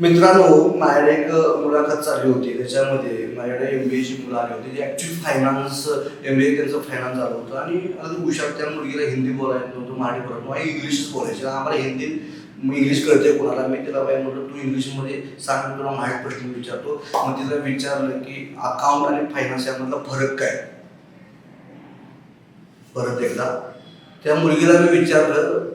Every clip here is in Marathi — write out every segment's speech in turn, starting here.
मित्रांनो माझ्याकडे एक मुलाखत चालली होती. त्याच्यामध्ये माझ्याकडे एम बी एची मुलं आली होती. जी actually finance M B A त्यांचं फायनान्स झालं होतं. आणि अगदी हुशार त्या मुलगीला हिंदी बोलायचं नव्हतं मराठी बोलायचं नव्हतं. इंग्लिशच बोलायचं. आम्हाला हिंदी मग इंग्लिश कळते कोणाला. मी तिला बाई म्हटलं तू इंग्लिशमध्ये सांग तुला मराठी प्रश्न विचारतो. मग तिला विचारलं की अकाउंट आणि फायनान्स यामधला फरक काय? परत एकदा. त्या मुलगीला मी विचारलं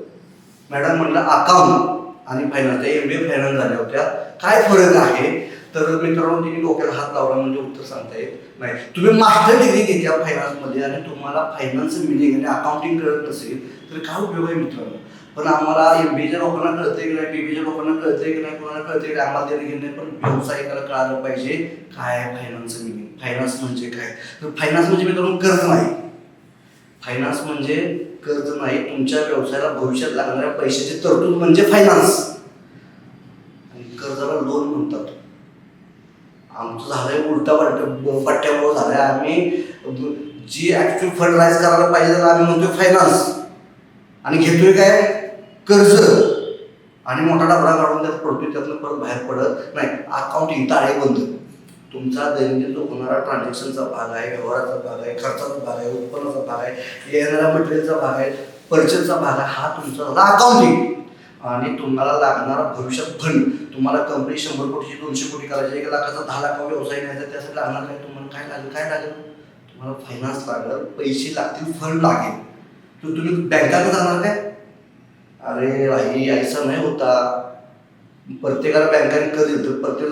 मॅडम म्हटलं अकाउंट आणि फायनान्स त्या एम बी ए फायनान्स झाल्या होत्या. काय फरक आहे? तर मित्रांनो तिने डोक्याला हात लावला म्हणजे उत्तर सांगता येत नाही तुम्ही मास्टर डिग्री घेतल्या फायनान्समध्ये आणि तुम्हाला फायनान्स मिनिंग आणि अकाउंटिंग करत नसेल तर काय उपयोग आहे मित्रांनो? पण आम्हाला एम बीच्या लोकांना कळते की नाही बीबीच्या लोकांना कळते की नाही कोणाला कळते की आम्हाला देणं घेणं पण व्यावसायिकाला कळालं पाहिजे काय आहे फायनान्स मिनिंग फायनान्स म्हणजे काय? तर फायनान्स म्हणजे मित्रांनो कर्ज नाही. फायनान्स म्हणजे कर्ज नाही तुमच्या व्यवसायाला भविष्यात लागणाऱ्या पैशाची तरतूद म्हणजे फायनान्स आणि कर्जाला लोन म्हणतात. आमचं झालंय उलटा पट्ट्या पट्ट्यामुळे झालंय. आम्ही जी ऍक्च्युअल फंड राईज करायला पाहिजे त्याला आम्ही म्हणतोय फायनान्स आणि घेतोय काय? कर्ज. आणि मोठा डबरा काढून त्यात पडतोय त्यातनं परत बाहेर पडत नाही. अकाउंटिंग ताळेबंद तुमचा दैनंदिन तो होणारा ट्रान्झॅक्शनचा भाग आहे व्यवहाराचा भाग आहे खर्चाचा भाग आहे उत्पन्नाचा भाग आहे येणाऱ्या मटेरियलचा भाग आहे परचेसचा भाग आहे हा तुमचा झाला अकाउंटिंग आणि तुम्हाला लागणारा भविष्यात फंड तुम्हाला कंपनी शंभर कोटीची दोनशे कोटी करायची एक लाखाचा दहा लाख व्यवसाय घ्यायचा त्यासाठी लागणार काय तुम्हाला काय लागेल? काय लागेल? तुम्हाला फायनान्स लागेल पैसे लागतील फंड लागेल. तर तुम्ही बँकाकडे जाणार काय? अरे भाई ऐसा नाही होता. प्रत्येकाला बँकाने कर्ज देतं. प्रत्येक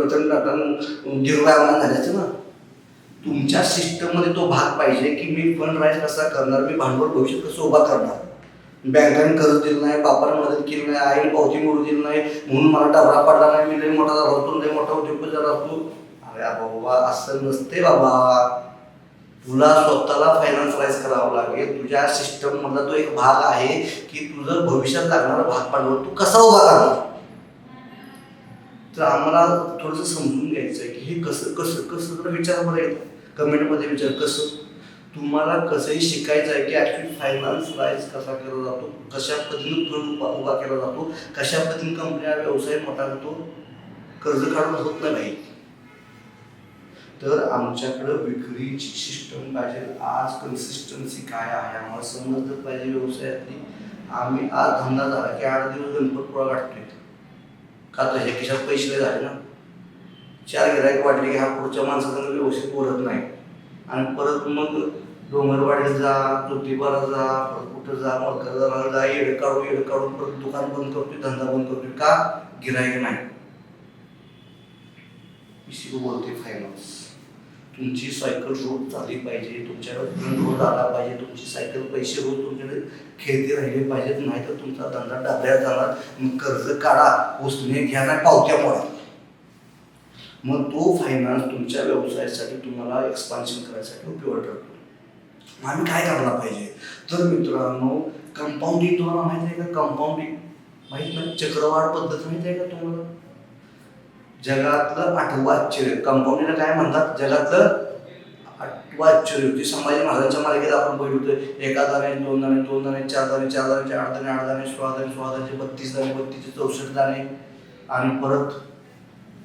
रतन टाटा गिरवाय आम्हाला झाल्याचं ना. तुमच्या सिस्टममध्ये तो भाग पाहिजे की मी फंड राईज कसा करणार मी भांडवल भविष्यात कसं उभा करणार? बँकांनी कर्ज दिलं नाही बापाने मदत केली नाही आईने पावती मोडू दिली नाही म्हणून मला डबरा पडला नाही मी लई मोठा झाला होतो लई मोठा उद्योगपती झाला असतो. अरे बाबा असं नसते बाबा. तुला स्वतःला फायनान्स राईज करावं लागेल. तुझ्या सिस्टममधला तो एक भाग आहे की तुझं भविष्यात लागणारा भाग पाडवल तू कसा उभा करणार? तर आम्हाला थोडंसं समजून घ्यायचं आहे की हे कसं कसं कसं जरा विचार येतं. कमेंटमध्ये विचार कसं? तुम्हाला कसंही शिकायचं आहे की ॲक्च्युली फायनान्स राईज कसा केला जातो कशा पद्धतीनं फंड उभा उभा केला जातो कशा पद्धतीनं कंपन्या व्यवसाय मोठा होतो कर्ज काढून होत नाही. तर आमच्याकडं विक्रीची सिस्टम पाहिजे आज कन्सिस्टन्सी काय आहे आम्हाला समजलं पाहिजे व्यवसायातली. आम्ही आज धंदा झाला की आठ दिवस गणपतपुळा गाठतोय. का तर खिशात पैसे झाले ना. चार गिरायक वाटले की हा पुढच्या माणसाचा व्यवस्थित बोलत नाही. आणि परत मग डोंगरवाडीत जा ज्योतिबाला जा परत कुठं जा मरकजला जा येडं काढू येडं काढून परत दुकान बंद करतोय धंदा बंद करतोय. का? गिरायक नाही. इसी बोलते फायनान्स तुमची सायकल रोज झाली पाहिजे तुमच्याकडे रोज आला पाहिजे तुमची सायकल पैसे रोज तुमच्याकडे खेळते राहिले पाहिजेत नाही तर तुमचा धंदा डाबऱ्यात जाणार. कर्ज काढा उसने घ्या नाही पावत्या मोडा मग तो फायनान्स तुमच्या व्यवसायासाठी तुम्हाला एक्सपान्शन करायसाठी उपयोग ठरतो. आम्ही काय करायला पाहिजे? तर मित्रांनो कंपाऊंडिंग तुम्हाला माहिती आहे का? कंपाऊंडिंग माहीत नाही? चक्रवाढ पद्धत माहिती आहे का तुम्हाला? जगातलं आठवं आश्चर्य. काय म्हणतात? जगातलं आठवं आश्चर्य. ते संभाजी महाराजांच्या मालिकेत आपण बघितलं होतं एका दाणे दोन दाणे दोन दाणे चार दाणे चार दाणे आठ दाणे आठ दाणे सोळा दाणे सोळा दाणे बत्तीस दाणे बत्तीसचे चौसष्ट दाणे आणि परत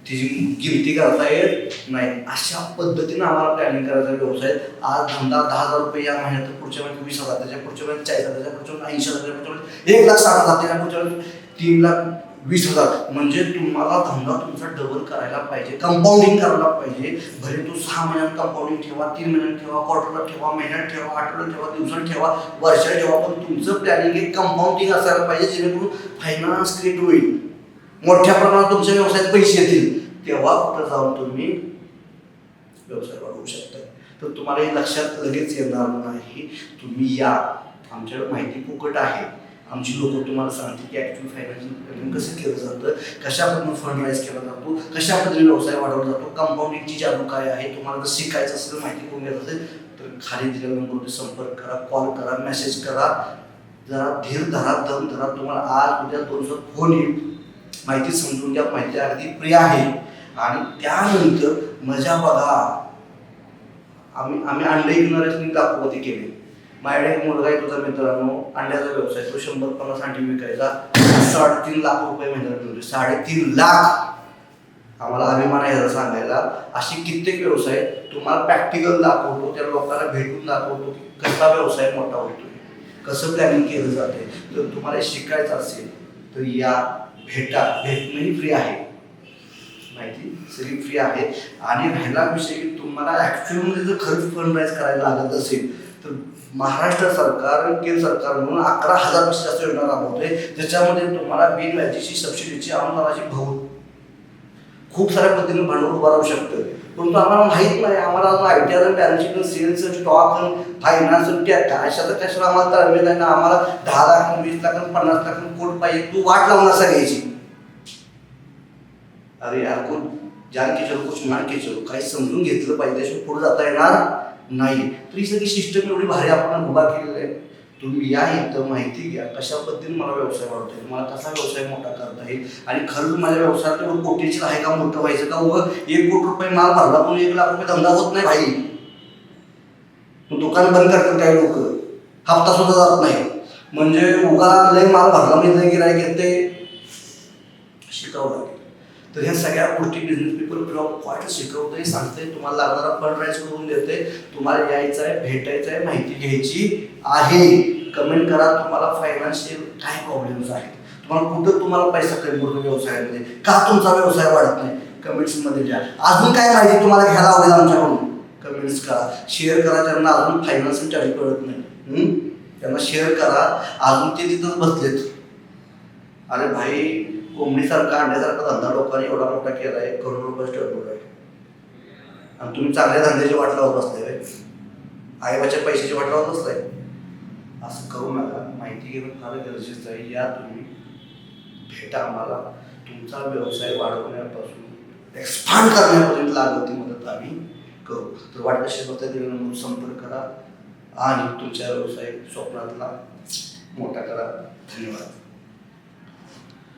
तिची गिनती करता येत नाही. अशा पद्धतीनं आम्हाला प्लॅनिंग करायचा व्यवसाय आज धंदा दहा हजार रुपये या महिन्यात पुढच्या महिन्यात वीस हजार त्याच्या पुढच्या महिन्यात चाळीस हजार त्याच्या पुढच्या महिन्यात ऐंशी हजार त्याच्या पुढच्या महिन्यात एक लाख साठ हजार त्याच्या पुढच्या महिन्यात तीन लाख वीस हजार. म्हणजे तुम्हाला धंदा तुमचा डबल करायला पाहिजे कंपाऊंडिंग करायला पाहिजे. भले तो सहा महिन्यात कंपाऊंडिंग ठेवा तीन महिन्यात ठेवा क्वार्टरला ठेवा महिन्यात ठेवा आठवड्यात ठेवा दिवसात ठेवा वर्षात ठेवा पण तुमचं प्लॅनिंग हे कंपाऊंडिंग असायला पाहिजे जेणेकरून फायनान्स क्रिएट होईल. मोठ्या प्रमाणात तुमच्या व्यवसायात पैसे येतील. तेव्हा कुठं जाऊन तुम्ही व्यवसाय वाढवू शकता. तर तुम्हाला हे लक्षात लगेच येणार नाही. तुम्ही या. आमच्याकडे माहिती फुकट आहे. आमची लोक तुम्हाला सांगते की ॲक्च्युअली फायनान्शियल कसं केलं जातं कशा पद्धतीने फंड राईज केला जातो कशा पद्धतीने व्यवसाय वाढवला जातो कंपाऊंडिंगची जादू काय आहे तुम्हाला जर शिकायचं असेल माहिती करून घ्यायचं असेल तर खाली दिलेल्या नंबरवरती संपर्क करा कॉल करा मेसेज करा. जरा धीर धरा दम धरा. तुम्हाला आज उद्या दोन दिवसात फोन येईल माहिती समजून घ्या. माहिती अगदी प्रिय आहे. आणि त्यानंतर मजा बघा. आम्ही आम्ही अंडे विकणाऱ्याची दाखवते केली. माझ्याकडे एक मुलगा आहे तुझा मित्रांनो अंड्याचा व्यवसाय तो शंभर पन्नास अंडी विकायचा. साडेतीन लाख रुपये महिन्याला मिळतो साडेतीन लाख. आम्हाला अभिमान आहे जरा सांगायला. अशी कित्येक व्यवसाय तुम्हाला प्रॅक्टिकल दाखवतो त्या लोकांना भेटून दाखवतो की कसा व्यवसाय मोठा होतोय. कसं प्लॅनिंग केलं जाते जर तुम्हाला शिकायचं असेल तर या. भेटा. भेटणंही फ्री आहे. माहिती? सगळी फ्री आहे. आणि राहिला विषय की तुम्हाला ॲक्च्युअलमध्ये जर खर्च फंड राईज करायला लागत असेल तर महाराष्ट्र सरकार आणि केंद्र सरकार म्हणून अकरा हजारपेक्षा जास्त योजना राबवतोय ज्याच्यामध्ये तुम्हाला बिन व्याजीची सबसिडीची अनुदानाची भाऊ खूप साऱ्या पद्धतीने भांडवल उभं राहू शकतं. परंतु आम्हाला माहीत नाही आम्हाला अजून I T R balance sheet sales stock finance त्या कशाचं कशाला आम्हाला तळमेल नाही ना आम्हाला दहा लाख वीस लाख आणि पन्नास लाख कोट पाहिजे तू वाट लावून असा घ्यायची. अरे यार कोण जान के चलो कुछ मान के चलो काही समजून घेतलं पाहिजे त्याशिवाय पुढे जाता येणार नाही. तर ही सगळी सिस्टम एवढी भारी आपण उभा केलेली आहे. तुम्ही या इथं माहिती घ्या कशा पद्धतीने मला व्यवसाय वाढवता येईल मला कसा व्यवसाय मोठा करता येईल? आणि खरंच माझ्या व्यवसायात एवढं पोटेन्शियल आहे का मोठं व्हायचं? का उगं एक कोटी रुपये माल भरला पण एक लाख रुपये धंदा होत नाही भाई. मग दुकान बंद करतात काही लोक? हप्ता सुद्धा जात नाही. म्हणजे उगा लय माल भरला म्हणजे लय गिरायक येते शिकावं लागेल. तर ह्या सगळ्या गोष्टी बिझनेस पीपल ब्लॉग वाईट शिकवतंय सांगतंय. तुम्हाला लागणारा फंड राईज करून देते तुम्हाला यायचं आहे भेटायचं आहे माहिती घ्यायची आहे. कमेंट करा तुम्हाला फायनान्शियल काय प्रॉब्लेम्स आहेत? तुम्हाला कुठं तुम्हाला पैसा कमी पडतो व्यवसायामध्ये? का तुमचा व्यवसाय वाढत नाही? कमेंट्समध्ये द्या. अजून काय माहिती तुम्हाला घ्यायला आवडेल आमच्याकडून? कमेंट्स करा. शेअर करा त्यांना अजून फायनान्स चाळी कळत नाही. त्यांना शेअर करा. अजून ते तिथंच बसलेत. अरे भाई कोंबडीसारखा अंड्यासारखा धंदा लोकांनी एवढा मोठा केला आहे करोड रुपये टर्नओव्हर आहे आणि तुम्ही चांगल्या धंद्याची वाट लावत बसले आईबाच्या पैशाची वाट लावत बसलाय. असं करू नका. माहिती घेणं फार गरजेचं आहे. या तुम्ही. भेटा आम्हाला. तुमचा व्यवसाय वाढवण्यापासून एक्सपांड करण्यापर्यंत लागत ती मदत आम्ही करू. तर वाटतं शेवटच्या म्हणून संपर्क करा आणि तुमच्या व्यवसाय स्वप्नातला मोठा करा. धन्यवाद.